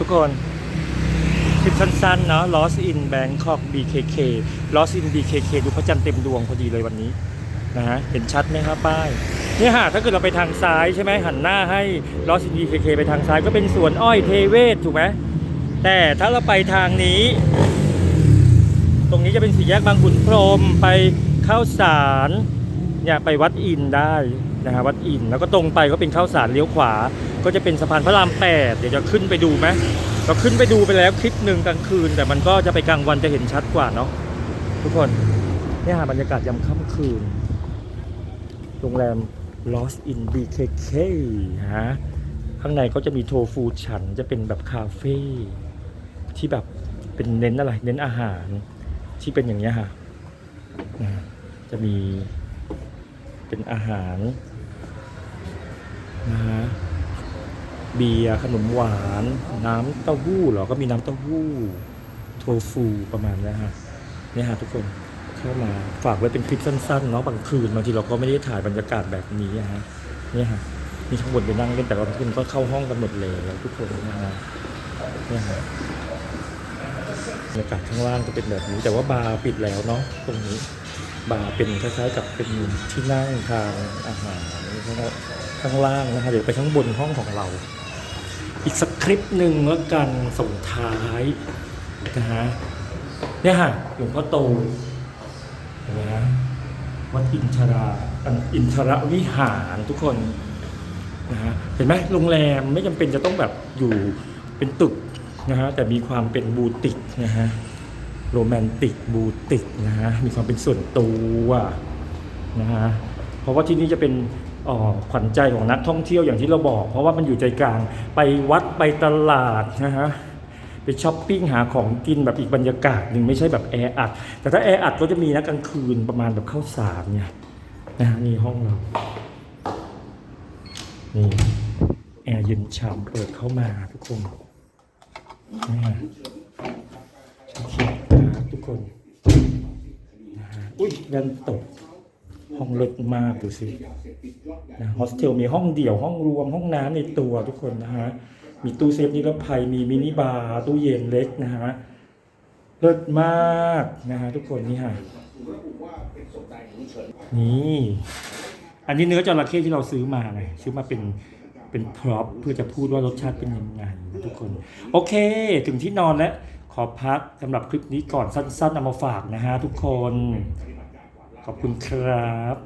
ทุกคนคลิปสั้นๆเนาะ Lost in Bangkok BKK Lost in BKK ดูพระจันทร์เต็มดวงพอดีเลยวันนี้นะฮะเห็นชัดไหมครับป้ายเนี่ยฮะถ้าเกิดเราไปทางซ้ายใช่ไหมหันหน้าให้ Lost in BKK ไปทางซ้ายก็เป็นสวนอ้อยเทเวศถูกไหมแต่ถ้าเราไปทางนี้ ตรงนี้จะเป็นสี่แยกบางขุนพรมไปเข้าสารเนี่ยไปวัดอินได้ นะฮะวัดอินแล้วก็ตรงไปก็เป็นข้าวสารเลี้ยวขวา ก็จะเป็นสะพานพระรามแปดเดี๋ยวจะขึ้นไปดูไหมเราขึ้นไปดูไปแล้วคลิปหนึ่งกลางคืน แต่มันก็จะไปกลางวันจะเห็นชัดกว่าเนาะทุกคนเนี่ยฮะบรรยากาศยามค่ำคืนโรงแรม Lost in BKK ฮะข้างในก็จะมีโทฟูฉันจะเป็นแบบคาเฟ่ที่แบบเป็นเน้นอะไร เน้นอาหารที่เป็นอย่างเงี้ยค่ะนะจะมี เป็นอาหารนะฮะเบียร์ขนมหวาน น้ำเต้าหู้หรอ ก็มีน้ำเต้าหู้โทฟูประมาณนี้ฮะเนี่ยฮะทุกคนเข้ามาฝากไว้เป็นคลิปสั้นๆเนาะบางคืนบางทีเราก็ไม่ได้ถ่ายบรรยากาศแบบนี้อะฮะเนี่ยฮะมีข้างบนไปนั่งเล่นแต่บางคืนก็เข้าห้องกันหมดเลยแล้วทุกคนนะฮะเนี่ยฮะ บรรยากาศข้างล่างจะเป็นแบบนี้ แต่ว่าบาร์ปิดแล้วเนาะตรงนี้ บาร์เป็นคล้ายๆกับเป็นที่นั่งทานอาหารข้างล่างนะคะเดี๋ยวไปข้างบนห้องของเรา อีกสักคลิปหนึ่งแล้วกันส่งท้ายนะฮะเนี่ยฮะหลวงพ่อโตเห็นไหมฮะวัดอินทราอินทรวิหารทุกคนนะฮะเห็นไหมโรงแรมไม่จำเป็นจะต้องแบบอยู่เป็นตึก นะฮะแต่มีความเป็นบูติกนะฮะโรแมนติกบูติกนะฮะมีความเป็นส่วนตัวนะฮะเพราะว่าที่นี่จะเป็นขวัญใจของนักท่องเที่ยวอย่างที่เราบอก เพราะว่ามันอยู่ใจกลางไปวัดไปตลาดนะฮะไปช้อปปิ้งหาของกินแบบอีกบรรยากาศหนึ่งไม่ใช่แบบแออัด แต่ถ้าแออัดก็จะมีนะกลางคืนประมาณแบบเข้าสารเนี่ยนะฮะนี่ห้องเรา นี่แอร์เย็นฉ่ำเปิดเข้ามาทุกคน นี่ฮะโอเคนทุกคนนะฮะอุ้ยยันตก ห้องเล็กมากดูสินะโฮสเทลมีห้องเดี่ยวห้องรวมห้องน้ำในตัวทุกคนนะฮะ มีตู้เซฟนิรภัยมีมินิบาร์ตู้เย็นเล็กนะฮะ เลิศมากนะฮะทุกคนนี่ฮะนี่ อันนี้เนื้อจระเข้ที่เราซื้อมาไงซื้อมาเป็น เป็นพร็อพเพื่อจะพูดว่ารสชาติเป็นยังไงทุกคน โอเค ถึงที่นอนแล้ว ขอพักสำหรับคลิปนี้ก่อนสั้นๆเอามาฝากนะฮะทุกคน ขอบคุณครับ